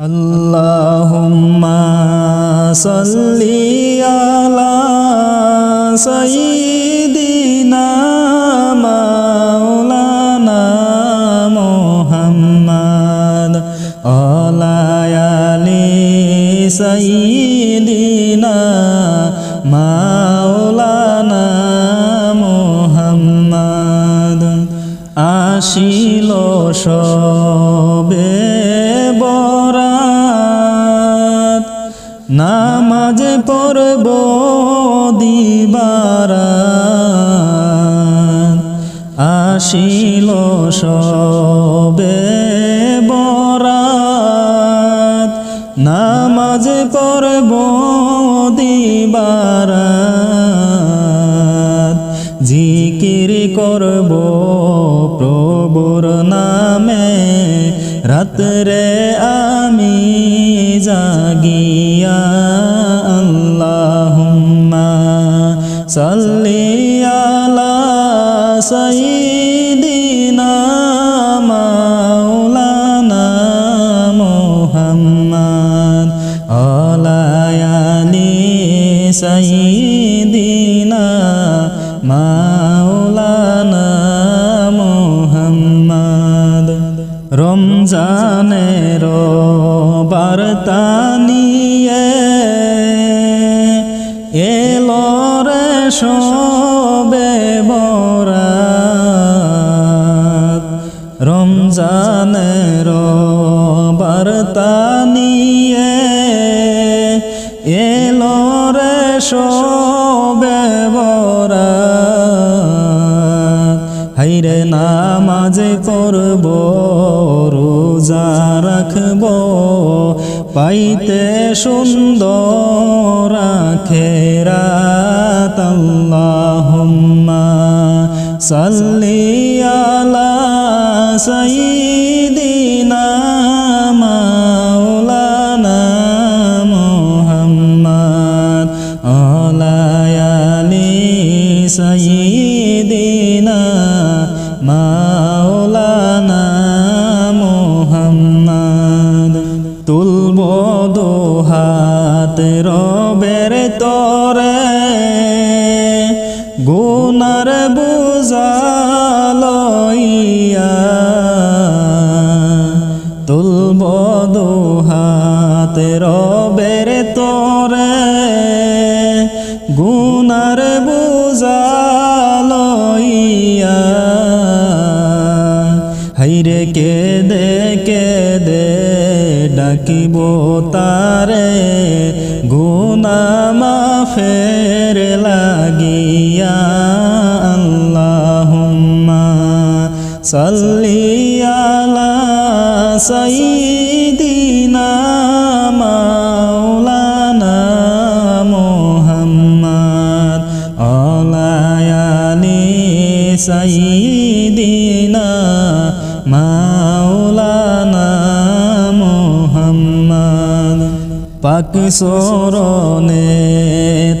আল্লাহুম্মা সাল্লি আলা সাইয়্যিদিনা মাওলানা মুহাম্মদ আলা আলি সাইয়্যিদিনা মাওলানা মুহাম্মদ আসিল সবে নামাজ পড়ব দিবারাত আসিল সবে বরাত। নামাজ পড়ব দিবারাত জিকির করব প্রভুর নামে। রাত্রে আমি জাগিয়া আল্লাহুম্মা সাল্লি এলো রে বরাত। হাইরে নামাজ করব রোজা রাখব, পাইতে সুন্দর আখেরাত আল্লাহুম্মা সাল্লি আলা সাইয়্যিদিনা মাওলানা ডাকিব তারে গুনা মাফের লাগিয়া আল্লাহুম্মা সাল্লি আলা সাইয়্যিদিনা মাওলানা মুহাম্মদ আলা আলি পাক সরণে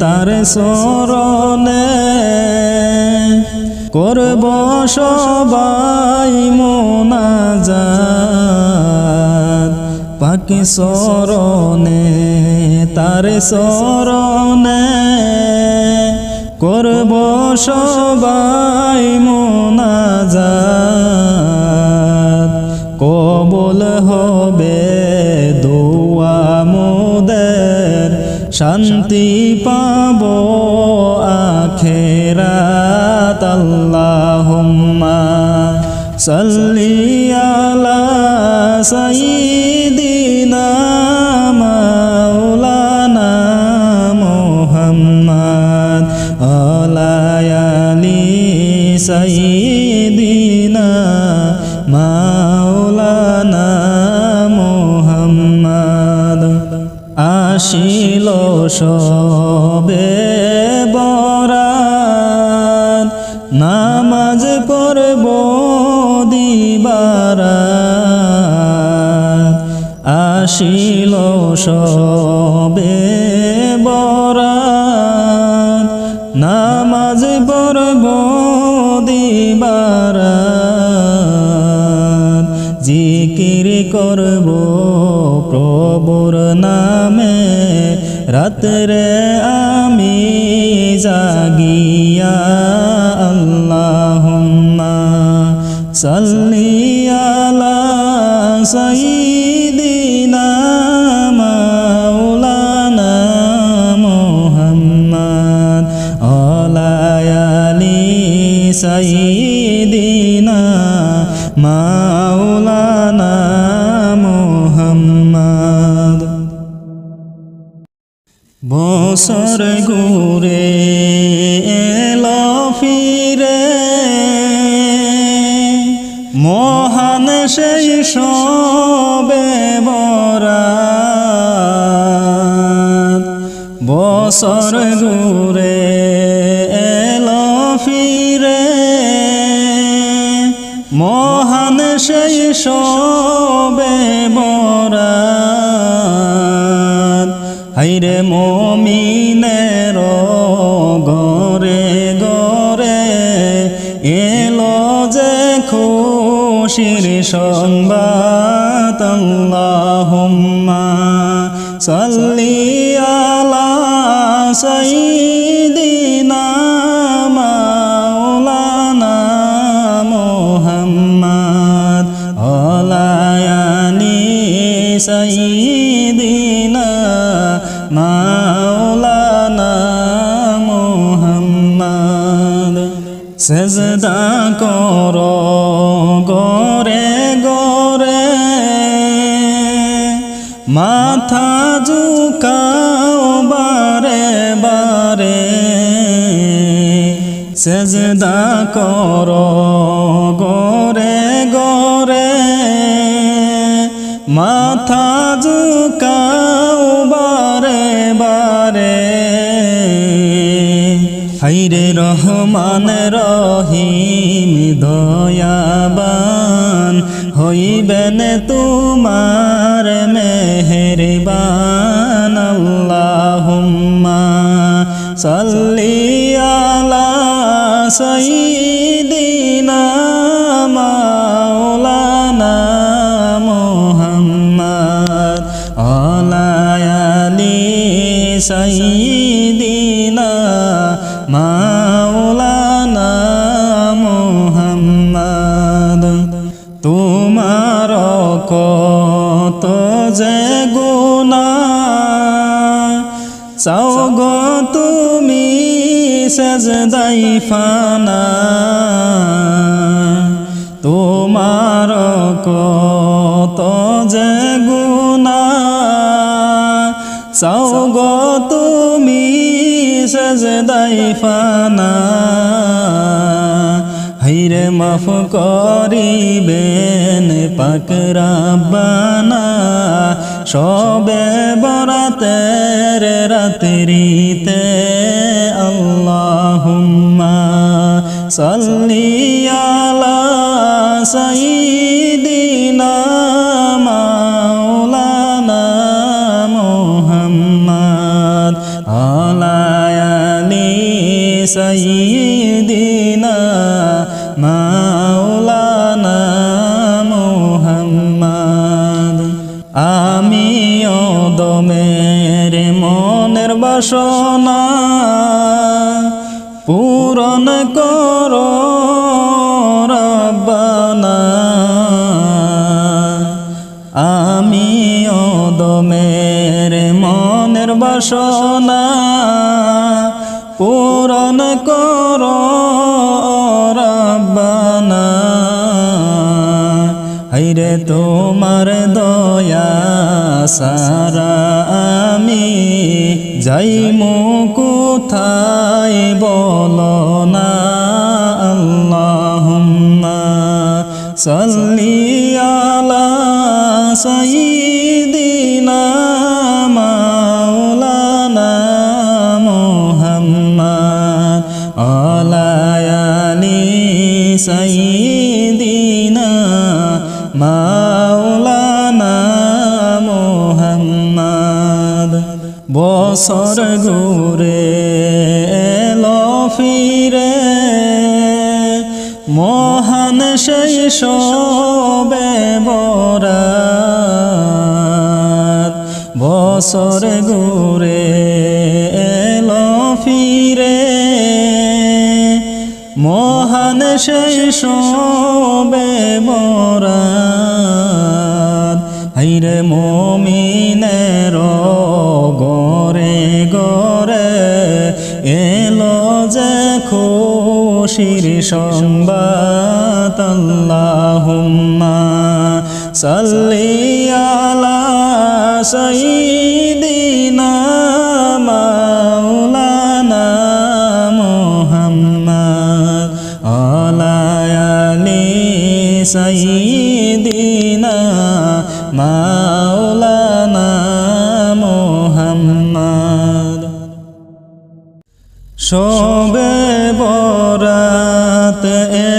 তার সরণে করব সবাই মোনাজাত। পাক সরণে তার সরণে করব সবাই মোনাজাত। কবল হবে শান্তি পাব আখেরাত আল্লাহুম্মা। সাল্লি আলা সাইয়্যিদিনা সবে বরাত, নামাজ পড়ব দিবারাত। আসিল সবে বরাত, নামাজ পড়ব দিবারাত। জিকির করব প্রভুর নামে। রাত্রে আমি জাগিয়া আল্লাহুম্মা সাল্লি আলা সাইয়্যিদিনা মাওলানা মুহাম্মদ আলায়ালি সাইয়্যিদিনা বছর ঘুরে এলো ফিরে। মহান সেই সবে বরা বছর ঘুরে হাইরে মমিনের গরে গরে এলো যে খুশির সংবাদ আল্লাহুম্মা সাল্লি আলা সাইয়্যিদিনা সেজদা কর গরে গরে মাথা ঝুকাও বারে বারে। সেজদা কর গরে গরে মাথা ঝুকাও রহমান রহিম দয়াবান। হইবেন তোমার মেহেরবান। আল্লাহুম্মা সাল্লি আলা সাইয়্যিদিনা মাওলানা মুহাম্মদ। আলায়ালি সাইয়্যিদিনা তুমি সেজদাই ফানা, তোমার কত যে গুণা। চাও গো তুমি সেজদাই ফানা, হাইরে মাফ করিবেন পাক রাব্বানা। সবে বরাতের রাত্রিতে আল্লাহুম্মা সাল্লি আলা সাইয়্যিদিনা মাওলানা মুহাম্মদ আলায়ালি সাইয়্যিদিনা মনের বাসনা পূরণ কর, রব্বানা। হাইরে তোমার দয়া সারা আমি যাইমু কোথায় বলো না? আল্লাহুম্মা সাল্লি আলা সাইয়্যিদিনা সাইয়্যিদিনা মাওলানা মুহাম্মদ। বছর ঘুরে এলো ফিরে মহান সেই সবে বরা বছর সেই শোবে বরাত হাইরে মমিনের গরে গরে এলো যে খুশির সংবাদ। আল্লাহুম্মা সাল্লি আলা সাইয়্যিদিনা মাওলানা মোহাম্মদ। সবে বরাত এলো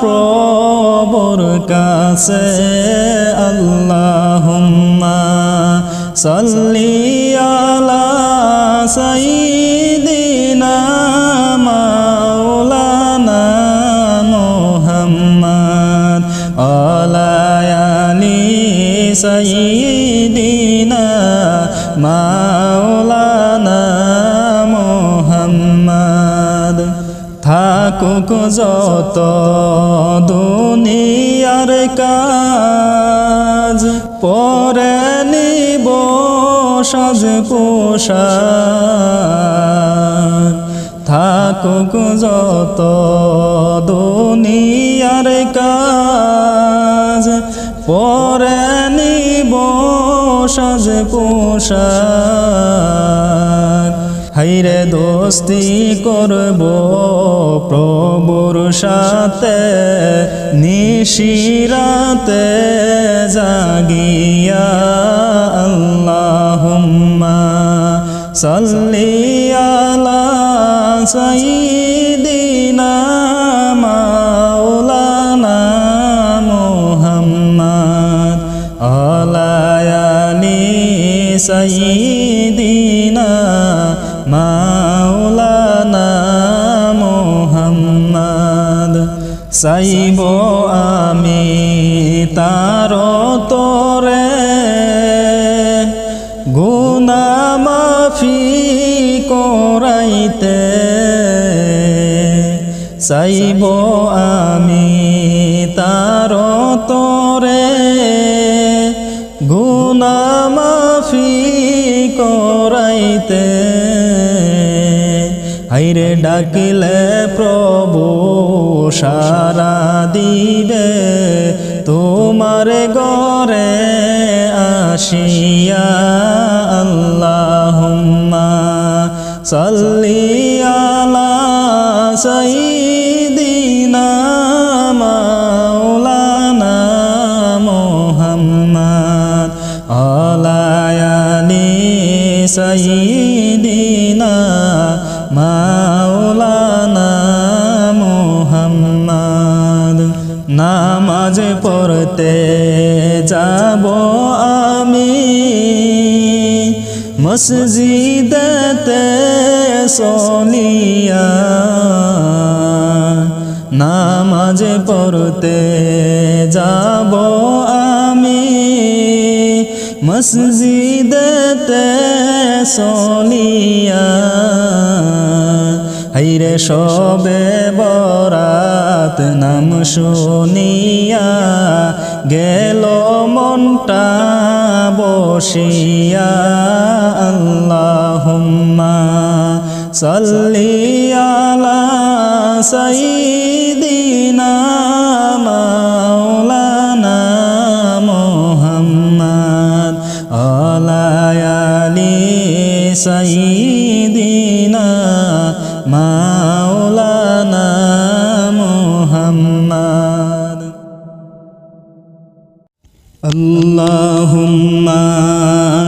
প্রভুর কাছে আল্লাহুম্মা সাল্লি আলা সাইয়্যিদিনা মাওলানা মুহাম্মদ আলা আলি সাইয়্যিদিনা থাকুক যত দুনিয়ার কাজ, পরে নিব সাজ পোশাক। থাকুক যত দুনিয়ার কাজ, পরে নিব সাজ পোশাক। হাইরে দোস্তি করব প্রভুর সাথে নিশিরাতে জাগিয়া আল্লাহুম্মা সাল্লি আলা সাইয়্যিদিনা মাওলানা মুহাম্মদ, আলা আলি সাইব আমি তার তোরে। গুনা মাফি করাইতে চাইব আমি তার তোরে। গুনা মাফি করাইতে হাইরে ডাকিলে প্রভু সারা দিবে। তোমার গরে আসিয়া আল্লাহুম্মা সাল্লি আলা সাইয়্যিদিনা মাওলানা মুহাম্মদ নামাজ পড়তে যাব আমি। মসজিদতে সলিয়া নামাজ পড়তে যাব আমি। মসজিদতে সলিয়া হাইরে সবে বরাত নাম শুনিয়া গেল মনটা বসিয়া। আল্লাহুম্মা সাল্লি আলা সাইয়্যিদিনা মাওলানা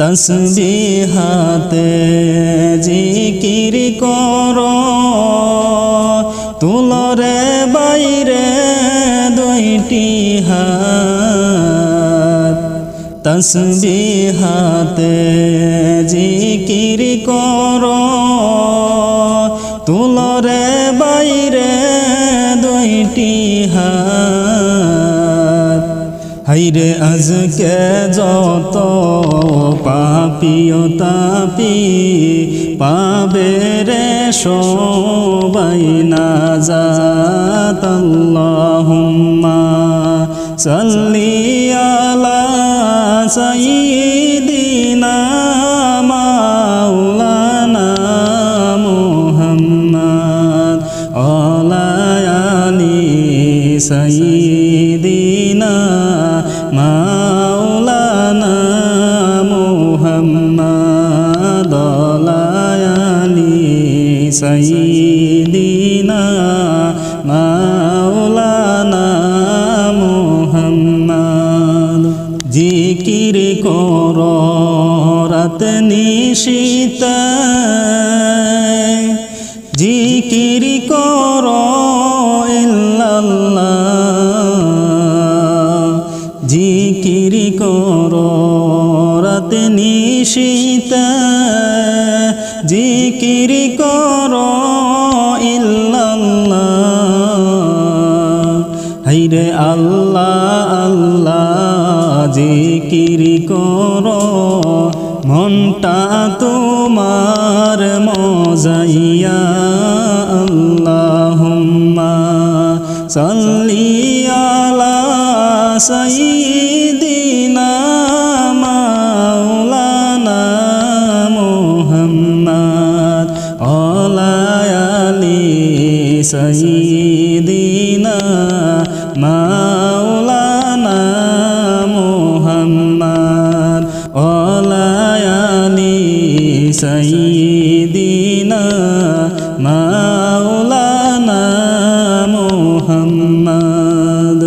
তসবিহাতে জিকির করো। তুলরে বাইরে দুইটি হাত। তসবিহাতে জিকির করো। তুলরে বাইরে দুইটি হাত। হাইরে আজকে যত পাপিও তাপি পাবে রে সবাই না যাত আল্লাহুম্মা সাল্লি আলা সাইয়্যিদিনা রাত নিশিতা জিকির কর জিকির কর রাত নিশিতা জিকির কর হাইরে আল্লাহ আল্লাহ, জিকির কর মনটা তোমার মজাইয়া আল্লাহুম্মা সাল্লি আলা সাইয়্যিদিনা মাওলানা মুহাম্মদ আলা আলি সাইয়্যিদিনা মাওলানা মুহাম্মদ,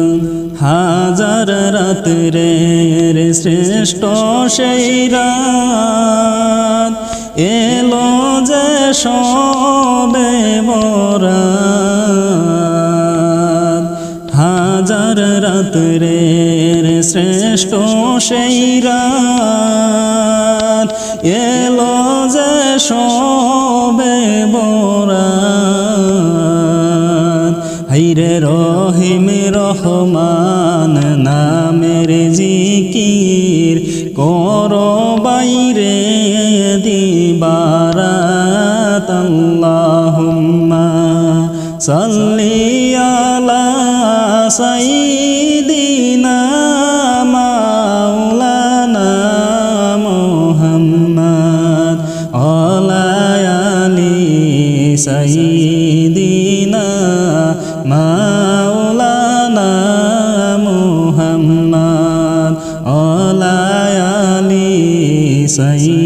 হাজার রাত্রের শ্রেষ্ঠ সেই রাত। এলো যে সবে বরাত। হাজার রাত্রের শ্রেষ্ঠ সেই রাত। এলো সবে বরাত। হাইরে রহিম রহমান নামের জিকির কর বাইরে দিবারাত। আল্লাহুম্মা সাল্লি আলা সাইয়্যিদিনা সাইয়্যিদিনা মাওলানা মুহাম্মদ অলায়ালি আলি